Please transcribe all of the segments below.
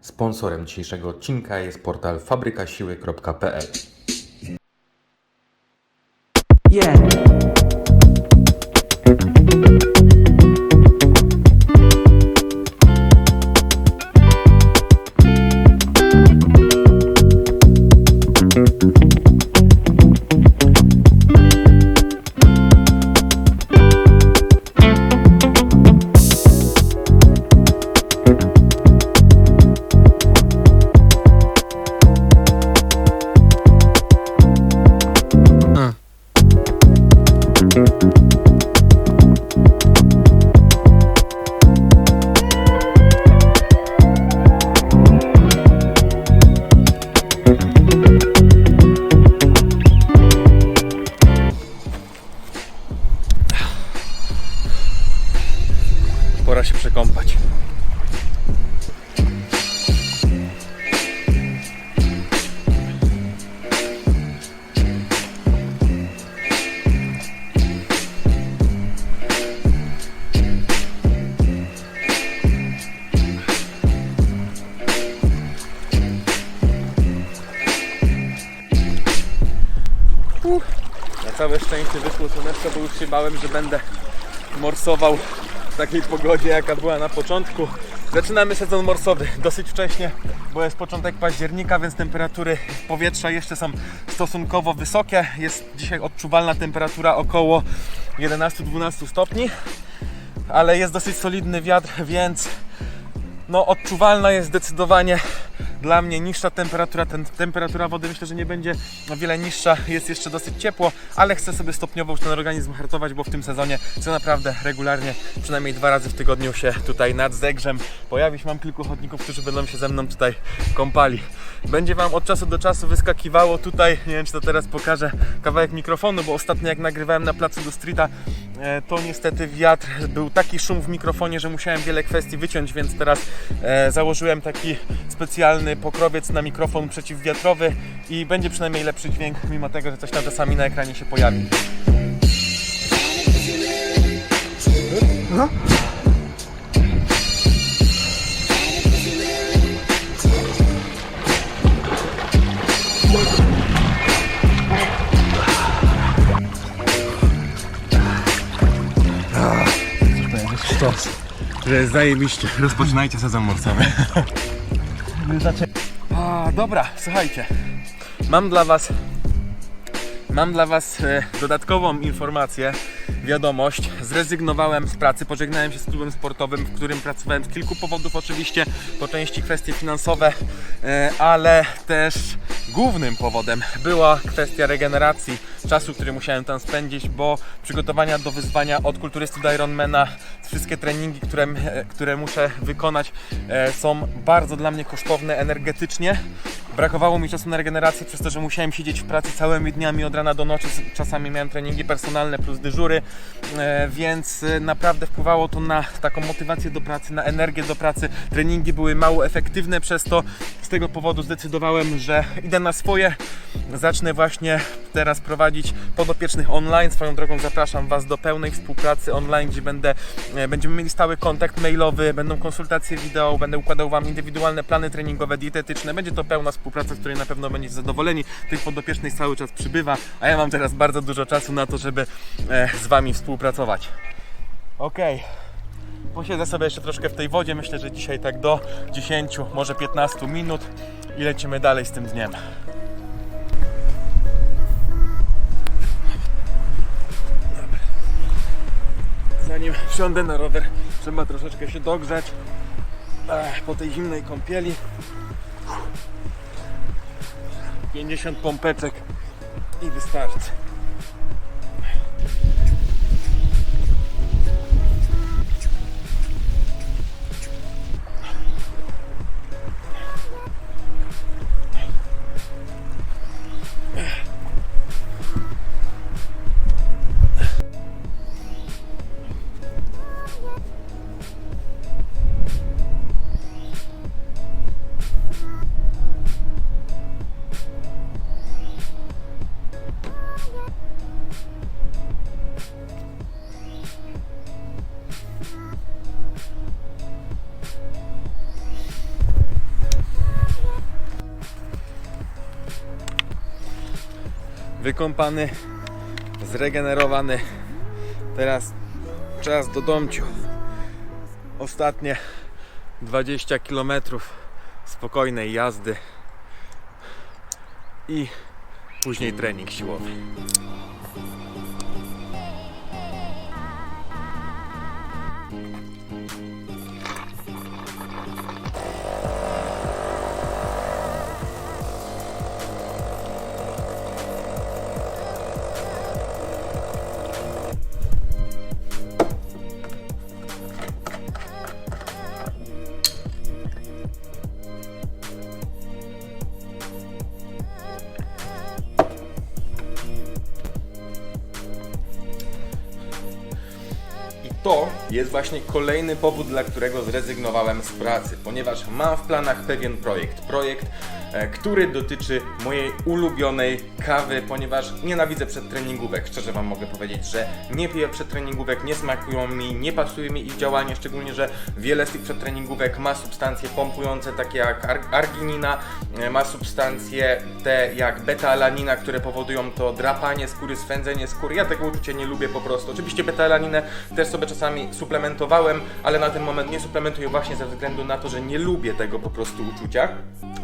Sponsorem dzisiejszego odcinka jest portal fabrykasiły.pl. Yeah. Bałem, że będę morsował w takiej pogodzie, jaka była na początku. Zaczynamy sezon morsowy dosyć wcześnie, bo jest początek października, więc temperatury powietrza jeszcze są stosunkowo wysokie. Jest dzisiaj odczuwalna temperatura około 11-12 stopni, ale jest dosyć solidny wiatr, więc no, odczuwalna jest zdecydowanie dla mnie niższa temperatura. Ten, temperatura wody myślę, że nie będzie o wiele niższa. Jest jeszcze dosyć ciepło, ale chcę sobie stopniowo już ten organizm hartować, bo w tym sezonie chcę naprawdę regularnie, przynajmniej dwa razy w tygodniu się tutaj nad zegrzem pojawić. Mam kilku chodników, którzy będą się ze mną tutaj kąpali. Będzie Wam od czasu do czasu wyskakiwało tutaj, nie wiem czy to teraz pokażę, kawałek mikrofonu, bo ostatnio jak nagrywałem na placu do streeta, to niestety wiatr, był taki szum w mikrofonie, że musiałem wiele kwestii wyciąć, więc teraz e, założyłem taki specjalny pokrowiec na mikrofon przeciwwiatrowy i będzie przynajmniej lepszy dźwięk, mimo tego, że coś tam czasami na ekranie się pojawi. Sztos. Że jest zajebiście. Rozpoczynajcie sezon morsowy. A, dobra, słuchajcie. Mam dla Was Mam dla Was e, dodatkową informację, wiadomość. Zrezygnowałem z pracy, pożegnałem się z klubem sportowym, w którym pracowałem z kilku powodów, oczywiście, po części kwestie finansowe, e, ale też głównym powodem była kwestia regeneracji czasu, który musiałem tam spędzić, bo przygotowania do wyzwania od kulturysty do Ironmana, wszystkie treningi, które, e, które muszę wykonać, e, są bardzo dla mnie kosztowne energetycznie. Brakowało mi czasu na regenerację przez to, że musiałem siedzieć w pracy całymi dniami od rana do nocy. Czasami miałem treningi personalne plus dyżury, e, więc e, naprawdę wpływało to na taką motywację do pracy, na energię do pracy. Treningi były mało efektywne, przez to z tego powodu zdecydowałem, że idę na swoje. Zacznę właśnie teraz prowadzić podopiecznych online. Swoją drogą zapraszam Was do pełnej współpracy online, gdzie będę, e, będziemy mieli stały kontakt mailowy, będą konsultacje wideo, będę układał Wam indywidualne plany treningowe, dietetyczne. Będzie to pełna współpraca, z której na pewno będziecie zadowoleni. Tych podopiecznych cały czas przybywa, a ja mam teraz bardzo dużo czasu na to, żeby e, z Wami współpracować. Okej. Posiedzę sobie jeszcze troszkę w tej wodzie. Myślę, że dzisiaj tak do 10, może 15 minut i lecimy dalej z tym dniem. Zanim wsiądę na rower, trzeba troszeczkę się dogrzać Ech, po tej zimnej kąpieli. 50 pompeczek i wystarczy. Wykąpany, zregenerowany. Teraz czas do domciu. Ostatnie 20 km spokojnej jazdy i później trening siłowy. To jest właśnie kolejny powód, dla którego zrezygnowałem z pracy, ponieważ mam w planach pewien projekt. Projekt, który dotyczy mojej ulubionej kawy, ponieważ nienawidzę przedtreningówek. Szczerze Wam mogę powiedzieć, że nie piję przedtreningówek, nie smakują mi, nie pasuje mi ich działanie, szczególnie, że wiele z tych przedtreningówek ma substancje pompujące, takie jak ar- arginina, e, ma substancje te jak beta-alanina, które powodują to drapanie skóry, swędzenie skóry. Ja tego uczucia nie lubię po prostu. Oczywiście beta-alaninę też sobie czasami suplementowałem, ale na ten moment nie suplementuję właśnie ze względu na to, że nie lubię tego po prostu uczucia,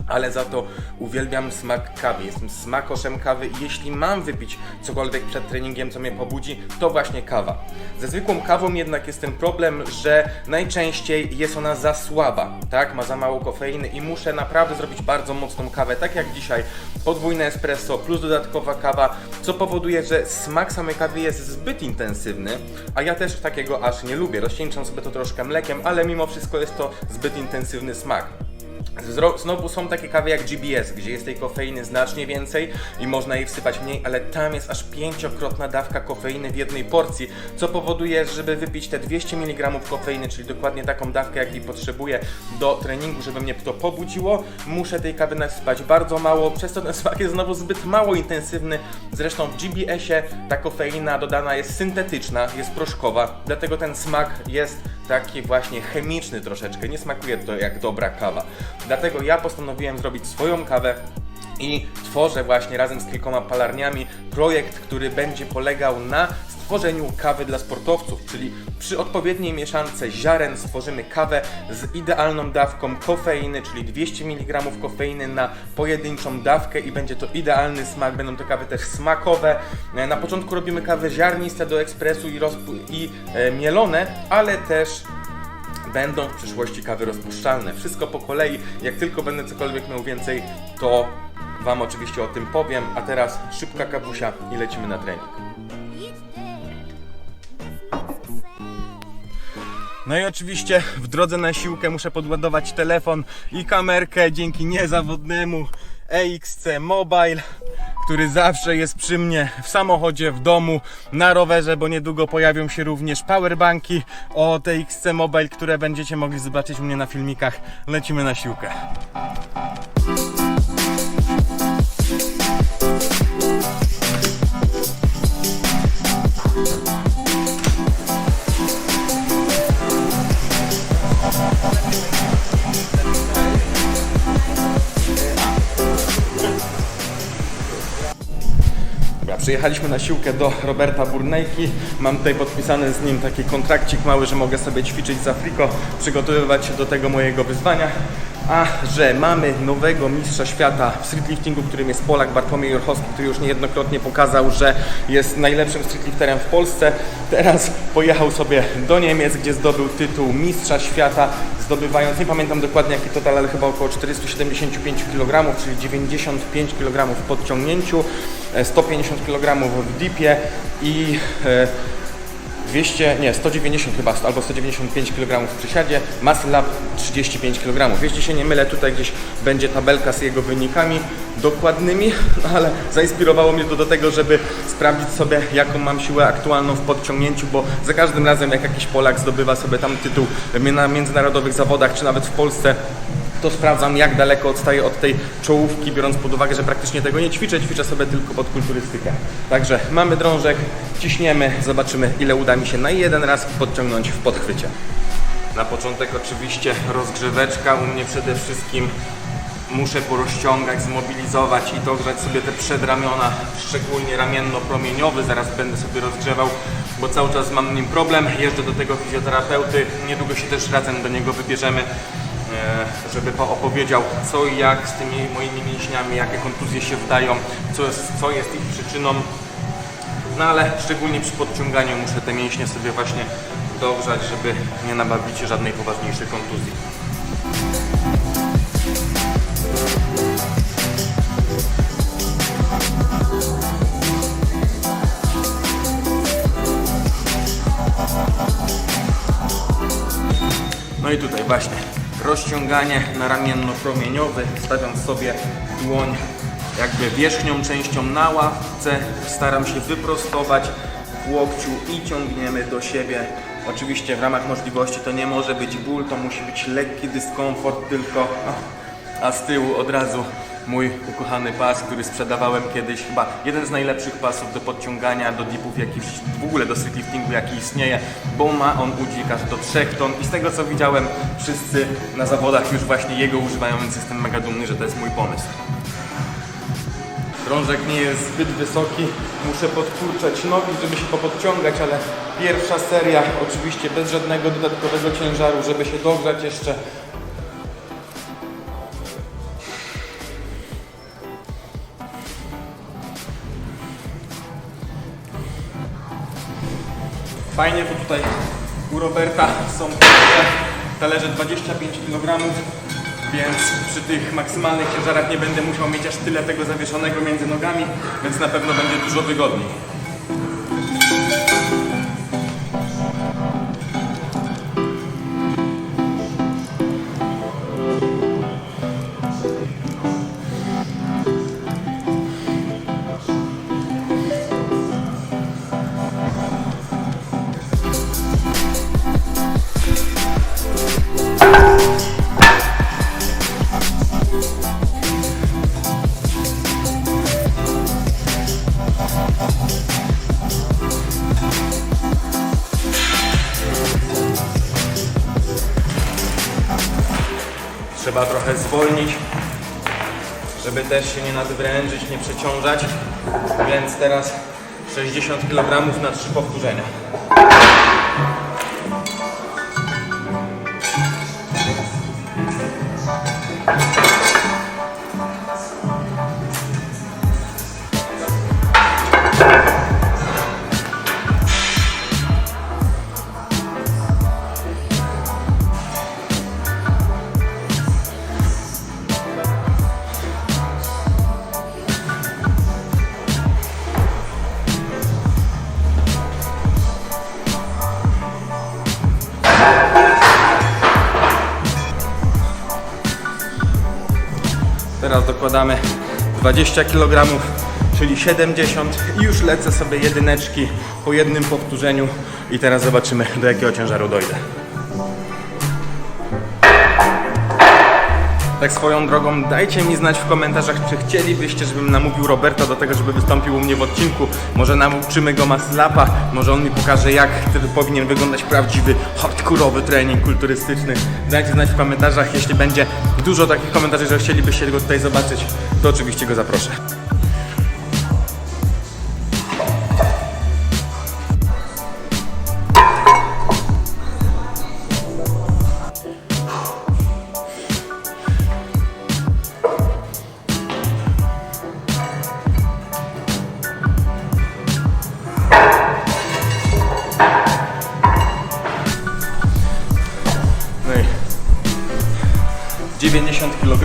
ale za to uwielbiam smak kawy. Jestem smakoszem kawy i jeśli mam wypić cokolwiek przed treningiem, co mnie pobudzi, to właśnie kawa. Ze zwykłą kawą jednak jest ten problem, że najczęściej jest ona za słaba, tak? Ma za mało kofeiny i muszę naprawdę zrobić bardzo mocną kawę, tak jak dzisiaj. Podwójne espresso plus dodatkowa kawa, co powoduje, że smak samej kawy jest zbyt intensywny, a ja też takiego aż nie lubię. Rozcieńczam sobie to troszkę mlekiem, ale mimo wszystko jest to zbyt intensywny smak. Znowu są takie kawy jak GBS, gdzie jest tej kofeiny znacznie więcej i można jej wsypać mniej, ale tam jest aż pięciokrotna dawka kofeiny w jednej porcji, co powoduje, żeby wypić te 200 mg kofeiny, czyli dokładnie taką dawkę, jakiej potrzebuję do treningu, żeby mnie to pobudziło, muszę tej kawy nasypać bardzo mało, przez to ten smak jest znowu zbyt mało intensywny. Zresztą w GBS-ie ta kofeina dodana jest syntetyczna, jest proszkowa, dlatego ten smak jest taki właśnie chemiczny troszeczkę, nie smakuje to jak dobra kawa. Dlatego ja postanowiłem zrobić swoją kawę i tworzę właśnie razem z kilkoma palarniami projekt, który będzie polegał na stworzeniu kawy dla sportowców, czyli przy odpowiedniej mieszance ziaren stworzymy kawę z idealną dawką kofeiny, czyli 200 mg kofeiny na pojedynczą dawkę i będzie to idealny smak, będą to kawy też smakowe. E, Na początku robimy kawy ziarniste do ekspresu i, i e, mielone, ale też będą w przyszłości kawy rozpuszczalne. Wszystko po kolei. Jak tylko będę cokolwiek miał więcej, to Wam oczywiście o tym powiem. A teraz szybka kawusia i lecimy na trening. No i oczywiście w drodze na siłkę muszę podładować telefon i kamerkę dzięki niezawodnemu EXC Mobile, który zawsze jest przy mnie w samochodzie, w domu, na rowerze, bo niedługo pojawią się również powerbanki od EXC Mobile, które będziecie mogli zobaczyć u mnie na filmikach. Lecimy na siłkę. Przyjechaliśmy na siłkę do Roberta Burnejki. Mam tutaj podpisany z nim taki kontrakcik mały, że mogę sobie ćwiczyć z Afriko, przygotowywać się do tego mojego wyzwania. A że mamy nowego mistrza świata w streetliftingu, którym jest Polak Bartłomiej Jorchowski, który już niejednokrotnie pokazał, że jest najlepszym streetlifterem w Polsce. Teraz pojechał sobie do Niemiec, gdzie zdobył tytuł mistrza świata, zdobywając, nie pamiętam dokładnie jaki total, ale chyba około 475 kg, czyli 95 kg w podciągnięciu, e, 150 kg w dipie i e, 200, nie, 190 chyba, albo 195 kg w przysiadzie, muscle up 35 kg. Jeśli się nie mylę, tutaj gdzieś będzie tabelka z jego wynikami dokładnymi, ale zainspirowało mnie to do tego, żeby sprawdzić sobie, jaką mam siłę aktualną w podciągnięciu, bo za każdym razem, jak jakiś Polak zdobywa sobie tam tytuł na międzynarodowych zawodach, czy nawet w Polsce, to sprawdzam, jak daleko odstaję od tej czołówki, biorąc pod uwagę, że praktycznie tego nie ćwiczę, ćwiczę sobie tylko pod kulturystykę. Także mamy drążek, ciśniemy, zobaczymy, ile uda mi się na jeden raz podciągnąć w podchwycie. Na początek oczywiście rozgrzeweczka, u mnie przede wszystkim muszę porozciągać, zmobilizować i dogrzać sobie te przedramiona, szczególnie ramienno-promieniowy, zaraz będę sobie rozgrzewał, bo cały czas mam nim problem, jeżdżę do tego fizjoterapeuty, niedługo się też razem do niego wybierzemy, żeby opowiedział co i jak z tymi moimi mięśniami, jakie kontuzje się wdają, co jest, co jest ich przyczyną, no ale szczególnie przy podciąganiu muszę te mięśnie sobie właśnie dogrzać, żeby nie nabawić się żadnej poważniejszej kontuzji. No i tutaj właśnie rozciąganie na ramienno-promieniowy. Stawiam sobie dłoń jakby wierzchnią częścią na ławce. Staram się wyprostować w łokciu i ciągniemy do siebie. Oczywiście w ramach możliwości to nie może być ból, to musi być lekki dyskomfort tylko. A z tyłu od razu mój ukochany pas, który sprzedawałem kiedyś, chyba jeden z najlepszych pasów do podciągania, do dipów, jaki w- ogóle do streetliftingu, jaki istnieje, bo ma on udźwig aż do 3 ton i z tego co widziałem, wszyscy na zawodach już właśnie jego używają, więc jestem mega dumny, że to jest mój pomysł. Drążek nie jest zbyt wysoki, muszę podkurczać nogi, żeby się popodciągać, ale pierwsza seria oczywiście bez żadnego dodatkowego ciężaru, żeby się dogrzać jeszcze Fajnie, bo tutaj u Roberta są talerze, talerze 25 kg, więc przy tych maksymalnych ciężarach nie będę musiał mieć aż tyle tego zawieszonego między nogami, więc na pewno będzie dużo wygodniej. Trochę zwolnić, żeby też się nie nadwrężyć, nie przeciążać. Więc teraz 60 kg na 3 powtórzenia. Teraz dokładamy 20 kg, czyli 70 i już lecę sobie jedyneczki po jednym powtórzeniu i teraz zobaczymy do jakiego ciężaru dojdę. Tak swoją drogą, dajcie mi znać w komentarzach, czy chcielibyście, żebym namówił Roberta do tego, żeby wystąpił u mnie w odcinku. Może nauczymy go maslapa, może on mi pokaże, jak powinien wyglądać prawdziwy, hardkorowy trening kulturystyczny. Dajcie znać w komentarzach, jeśli będzie dużo takich komentarzy, że chcielibyście go tutaj zobaczyć, to oczywiście go zaproszę.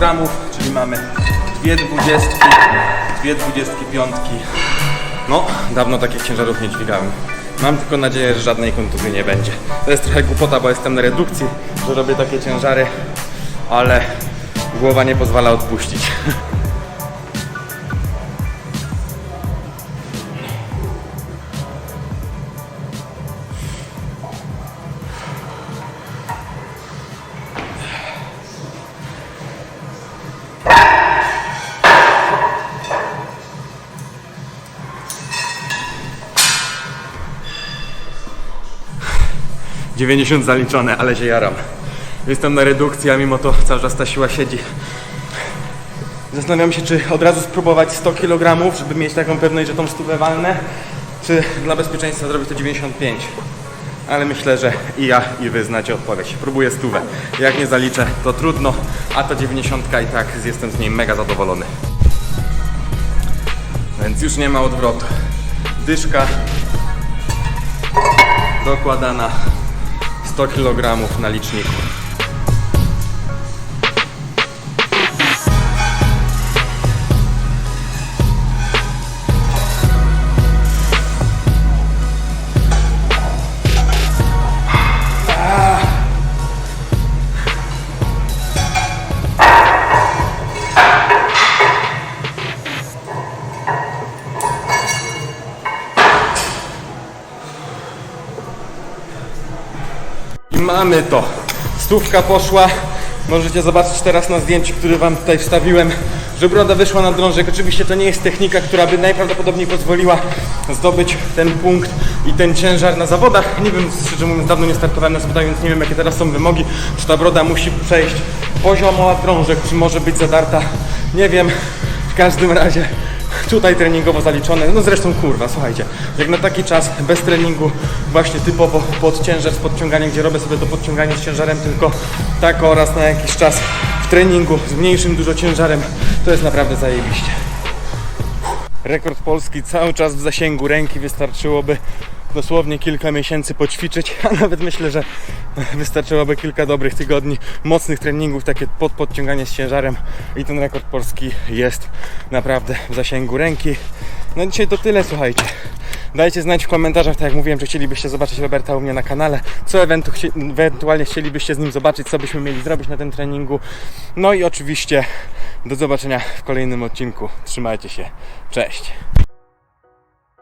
90 kg, czyli mamy dwie dwudziestki, dwie dwudziestki piątki. No, dawno takich ciężarów nie dźwigałem. Mam tylko nadzieję, że żadnej kontuzji nie będzie. To jest trochę głupota, bo jestem na redukcji, że robię takie ciężary, ale głowa nie pozwala odpuścić. Dziewięćdziesiąt zaliczone, ale się jaram. Jestem na redukcji, a mimo to cały czas ta siła siedzi. Zastanawiam się, czy od razu spróbować 100 kg, żeby mieć taką pewność, że tą stówę walnę, czy dla bezpieczeństwa zrobić to 95. Ale myślę, że i ja, i wy znacie odpowiedź. Próbuję stówę. Jak nie zaliczę, to trudno, a ta 90 i tak jestem z niej mega zadowolony. Więc już nie ma odwrotu. Dyszka dokładana 100 kg na liczniku. Mamy to. Stówka poszła. Możecie zobaczyć teraz na zdjęciu, które Wam tutaj wstawiłem, że broda wyszła na drążek. Oczywiście to nie jest technika, która by najprawdopodobniej pozwoliła zdobyć ten punkt i ten ciężar na zawodach. Nie wiem, szczerze mówiąc, dawno nie startowałem na zawodach, więc nie wiem, jakie teraz są wymogi. Czy ta broda musi przejść poziomo na drążek, czy może być zadarta. Nie wiem. W każdym razie tutaj treningowo zaliczone. No zresztą kurwa, słuchajcie, jak na taki czas bez treningu, właśnie typowo pod ciężar z podciąganiem, gdzie robię sobie to podciąganie z ciężarem tylko tak oraz na jakiś czas w treningu z mniejszym dużo ciężarem, to jest naprawdę zajebiście. Rekord Polski cały czas w zasięgu ręki wystarczyłoby dosłownie kilka miesięcy poćwiczyć, a nawet myślę, że wystarczyłoby kilka dobrych tygodni mocnych treningów, takie pod podciąganie z ciężarem i ten rekord polski jest naprawdę w zasięgu ręki. No dzisiaj to tyle, słuchajcie. Dajcie znać w komentarzach, tak jak mówiłem, czy chcielibyście zobaczyć Roberta u mnie na kanale, co ewentu- chci- ewentualnie chcielibyście z nim zobaczyć, co byśmy mieli zrobić na tym treningu. No i oczywiście do zobaczenia w kolejnym odcinku. Trzymajcie się. Cześć.